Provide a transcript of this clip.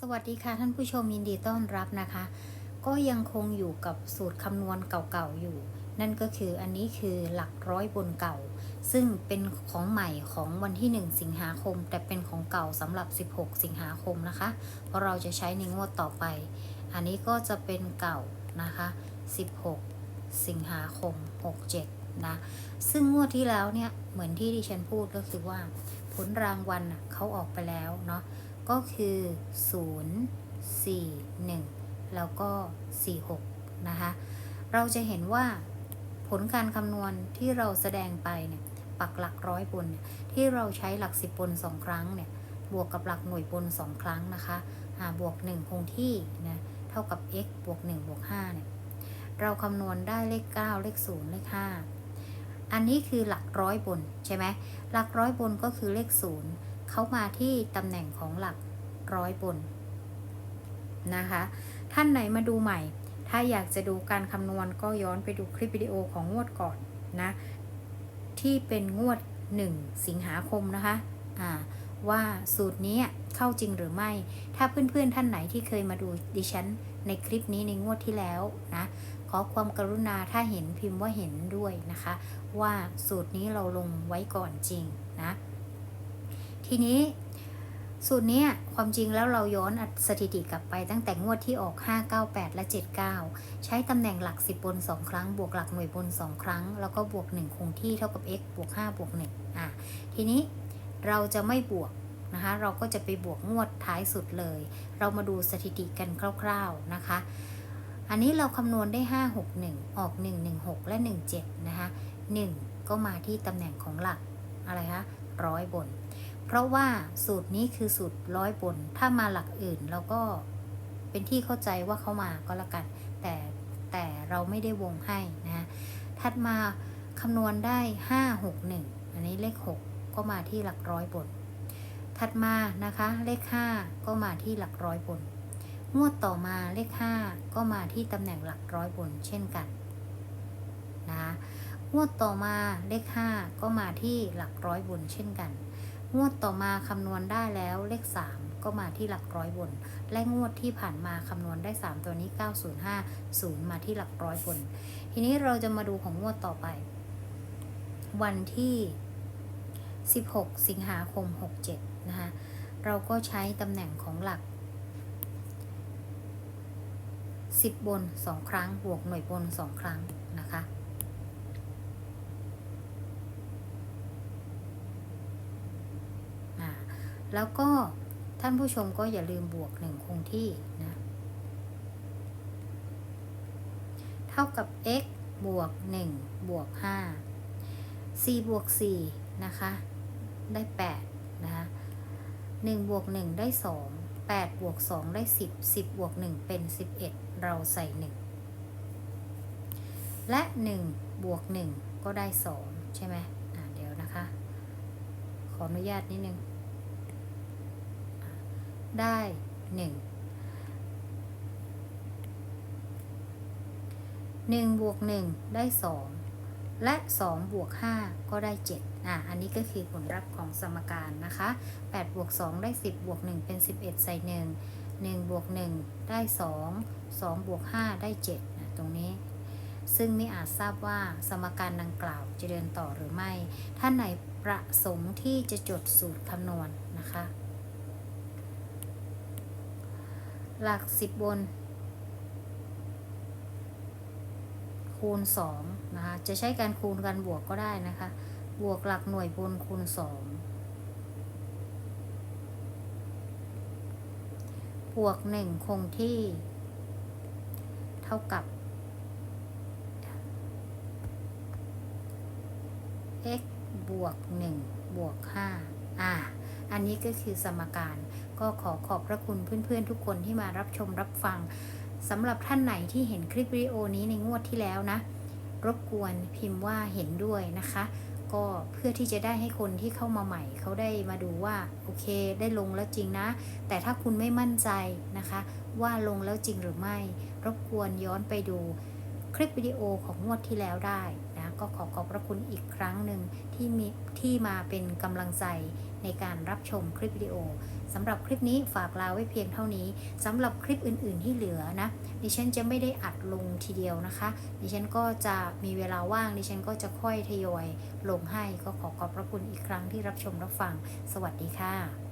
สวัสดีค่ะท่านผู้ชมยินดีต้อนรับนะคะ ก็ยังคงอยู่กับสูตรคำนวณเก่าๆอยู่ นั่นก็คืออันนี้คือหลักร้อยบนเก่า ซึ่งเป็นของใหม่ของวันที่ 1 สิงหาคม แต่เป็นของเก่าสำหรับ 16 สิงหาคมนะคะ เพราะเราจะใช้ในงวดต่อไป อันนี้ก็จะเป็นเก่านะคะ 16 สิงหาคม 67 นะ ซึ่งงวดที่แล้วเนี่ยเหมือนที่ดิฉันพูดก็คือว่าผลรางวัลน่ะเขาออกไปแล้วเนาะ ก็คือ 0 4 1 แล้วก็ 46 นะคะ เราจะเห็นว่าผลการคำนวณที่เราแสดงไปเนี่ยปักหลักร้อยบนเนี่ยที่เราใช้หลัก10บน2ครั้งเนี่ยบวกกับหลักหน่วยบน2ครั้งนะคะอ่าบวก 1 คงที่นะเท่ากับ x บวก1บวก5เนี่ยเราคำนวณได้เลข 9 เลข 0 เลข 5 อันนี้คือหลักร้อยบนใช่ไหมหลักร้อยบนก็คือเลข 0 เขามาที่ตำแหน่งของหลักร้อยบนนะคะ ท่านไหนมาดูใหม่ ถ้าอยากจะดูการคำนวณก็ย้อนไปดูคลิปวิดีโอของงวดก่อนนะ ที่เป็นงวด 1 สิงหาคมนะคะอ่าว่าสูตรนี้เข้าจริงหรือไม่ ถ้าเพื่อนๆท่านไหนที่เคยมาดูดิฉันในคลิปนี้ในงวดที่แล้วนะ ขอความกรุณาถ้าเห็นพิมพ์ว่าเห็นด้วยนะคะ ว่าสูตรนี้เราลงไว้ก่อนจริงนะ ทีนี้สูตรนี้ความจริงแล้วเราย้อนสถิติกลับไปตั้งแต่งวดที่ออก 598 และ 79 ใช้ตำแหน่งหลัก 10 บน 2 ครั้ง บวกหลักหน่วยบน 2 ครั้ง แล้วก็บวก 1 คงที่เท่ากับ x บวก 5 บวก 1 อะ ทีนี้เราจะไม่บวกนะคะ เราก็จะไปบวกงวดท้ายสุดเลย เรามาดูสถิติกันคร่าวๆนะคะ อันนี้เราคำนวณได้ 5 6 1 ออก 1 1 6 และ 1 7 นะคะ 1 ก็มาที่ตำแหน่งของหลักอะไรคะร้อยบน เพราะว่าสูตรนี้คือสูตรร้อยบน ถ้ามาหลักอื่นเราก็เป็นที่เข้าใจว่าเขามาก็แล้วกัน แต่แต่เราไม่ได้วงให้นะถัดมาคำนวณได้ 5 6 1 อันนี้เลข 6 ก็มาที่หลักร้อยบน ถัดมานะคะเลข 5 ก็มาที่หลักร้อยบน งวดต่อมาเลข 5 ก็มาที่ตำแหน่งหลักร้อยบนเช่นกันนะงวดต่อมาเลข 5 ก็มาที่หลักร้อยบนเช่นกัน งวดต่อมาคำนวณได้แล้วเลข 3 ก็มาที่หลักร้อยบน และงวดที่ผ่านมาคำนวณได้ 3 ตัวนี้ 905 0 มาที่หลักร้อยบน ทีนี้เราจะมาดูของงวดต่อไป วันที่ 16 สิงหาคม 67 นะคะเราก็ใช้ตำแหน่งของหลัก 10 บน 2 ครั้ง บวกหน่วยบน 2 ครั้งนะคะ อ่า แล้วก็ท่านผู้ชมก็อย่าลืมบวก1คงที่นะ เท่ากับ x บวก1บวก5 4บวก4นะคะ ได้8นะคะ1บวก1ได้ 2 8บวก2ได้ 10 10บวก1เป็น 11 เราใส่ 1 และ 1 บวก 1 ก็ได้ 2 ใช่ไหมอ่าเดี๋ยวนะคะ ขออนุญาตนิดนึง ได้1 1บวก1ได้2และ 2 บวก 5 ก็ได้ 7 อะ อันนี้ก็คือผลลัพธ์ของสมการนะคะ 8 บวก 2 ได้ 10 บวก 1 เป็น 11 ใส่ 1 1 บวก 1 ได้ 2 2 บวก 5 ได้7นะตรงนี้ ซึ่งไม่อาจทราบว่าสมการดังกล่าวจะเดินต่อหรือไม่ ท่านไหนประสงค์ที่จะจดสูตรคำนวณนะคะ หลัก10บน คูณ2นะคะ จะใช้การคูณกันบวกก็ได้นะคะ บวกหลักหน่วยบนคูณ2บวก1คงที่ เท่ากับ x บวก1บวก5อ่า อันนี้ก็คือสมการ ก็ขอขอบพระคุณเพื่อนๆทุกคนที่มารับชมรับฟังสำหรับท่านไหนที่เห็นคลิปวิดีโอนี้ในงวดที่แล้วนะ รบกวนพิมพ์ว่าเห็นด้วยนะคะ ก็เพื่อที่จะได้ให้คนที่เข้ามาใหม่เขาได้มาดูว่า โอเค ได้ลงแล้วจริงนะ แต่ถ้าคุณไม่มั่นใจนะคะ ว่าลงแล้วจริงหรือไม่ รบกวนย้อนไปดูคลิปวิดีโอของงวดที่แล้วได้นะ ก็ขอขอบพระคุณอีกครั้งหนึ่งที่มีที่มาเป็นกำลังใจ ในการรับชมคลิปวิดีโอสำหรับคลิปนี้ฝากลาไว้เพียงเท่านี้สำหรับคลิปอื่น ๆ ที่เหลือนะดิฉันจะไม่ได้อัดลงทีเดียวนะคะ ดิฉันก็จะมีเวลาว่างดิฉันก็จะค่อยทยอยลงให้ก็ขอขอบพระคุณอีกครั้งที่รับชมรับฟัง สวัสดีค่ะ